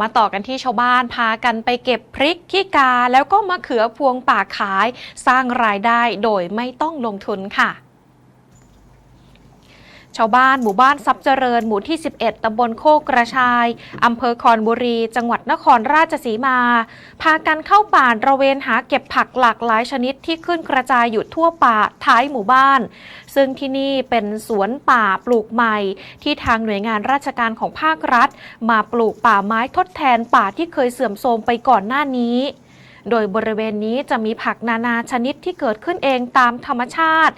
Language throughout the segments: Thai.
มาต่อกันที่ชาวบ้านพากันไปเก็บพริกขี้กา แล้วก็มะเขือพวงป่าขาย สร้างรายได้โดยไม่ต้องลงทุนค่ะ ชาวบ้านหมู่บ้านทรัพย์เจริญหมู่ที่ 11 ตำบลโคกกระชาย อำเภอคอนบุรี จังหวัดนครราชสีมา พากันเข้าป่าระเวนหาเก็บผักหลากหลายชนิดที่ขึ้นกระจายอยู่ทั่วป่าท้ายหมู่บ้าน ซึ่งที่นี่เป็นสวนป่าปลูกใหม่ ที่ทางหน่วยงานราชการของภาครัฐ มาปลูกป่าไม้ทดแทนป่าที่เคยเสื่อมโทรมไปก่อนหน้านี้ โดยบริเวณนี้จะมีผักนานาชนิดที่เกิดขึ้นเองตามธรรมชาติ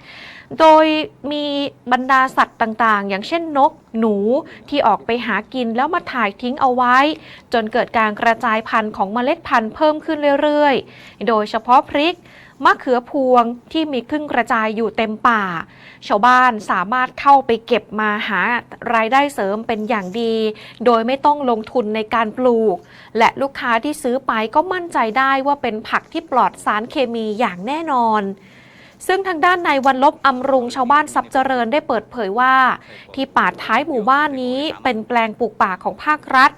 โดยมีบรรดาสัตว์ต่างๆ อย่างเช่นนก หนูที่ออกไปหากินแล้วมาถ่ายทิ้งเอาไว้ จนเกิดการกระจายพันธุ์ของเมล็ดพันธุ์เพิ่มขึ้นเรื่อยๆ โดยเฉพาะพริกมะเขือพวงที่มีขึ้นกระจายอยู่เต็มป่า ชาวบ้านสามารถเข้าไปเก็บมาหารายได้เสริมเป็นอย่างดี โดยไม่ต้องลงทุนในการปลูก และลูกค้าที่ซื้อไปก็มั่นใจได้ว่าเป็นผักที่ปลอดสารเคมีอย่างแน่นอน ซึ่งทางด้านนายวันลบอำรุงชาวบ้านทรัพย์เจริญได้เปิดเผยว่า ที่ป่าท้ายหมู่บ้านนี้เป็นแปลงปลูกป่าของภาครัฐ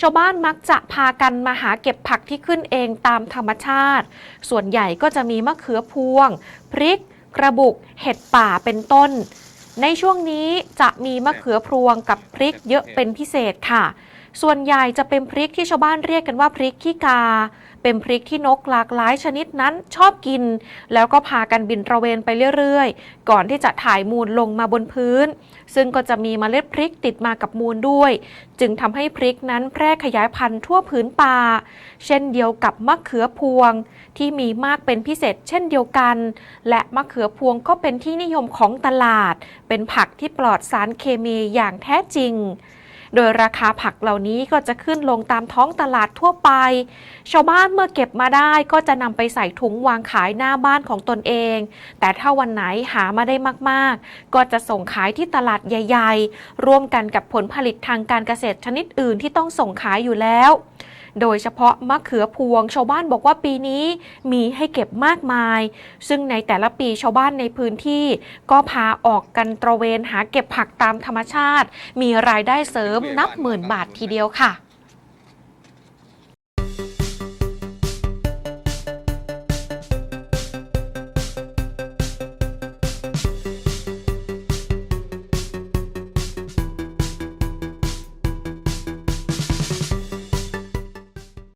ชาวบ้านมักจะพากันมาหาเก็บผักที่ขึ้นเองตามธรรมชาติ ส่วนใหญ่ก็จะมีมะเขือพวง พริก กระบุก เห็ดป่าเป็นต้น ในช่วงนี้จะมีมะเขือพวงกับพริกเยอะเป็นพิเศษค่ะ ส่วนใหญ่จะเป็นพริกที่ชาวบ้านเรียกกันว่าพริกขี้กา เป็นพริกที่นกหลากหลายชนิดนั้นชอบกิน แล้วก็พากันบินตระเวนไปเรื่อยๆ ก่อนที่จะถ่ายมูลลงมาบนพื้น ซึ่งก็จะมีเมล็ดพริกติดมากับมูลด้วย จึงทำให้พริกนั้นแพร่ขยายพันธุ์ทั่วพื้นป่า เช่นเดียวกับมะเขือพวง ที่มีมากเป็นพิเศษเช่นเดียวกัน และมะเขือพวงก็เป็นที่นิยมของตลาด เป็นผักที่ปลอดสารเคมีอย่างแท้จริง โดยราคาผักเหล่านี้ก็จะขึ้นลงตามท้องตลาดทั่วไป ชาวบ้านเมื่อเก็บมาได้ก็จะนำไปใส่ถุงวางขายหน้าบ้านของตนเอง แต่ถ้าวันไหนหามาได้มากๆ ก็จะส่งขายที่ตลาดใหญ่ ๆ ร่วมกันกับผลผลิตทางการเกษตรชนิดอื่นที่ต้องส่งขายอยู่แล้ว โดยเฉพาะมะเขือพวง ชาวบ้านบอกว่าปีนี้มีให้เก็บมากมาย ซึ่งในแต่ละปีชาวบ้านในพื้นที่ ก็พาออกกันตระเวนหาเก็บผักตามธรรมชาติ มีรายได้เสริมนับหมื่นบาททีเดียวค่ะ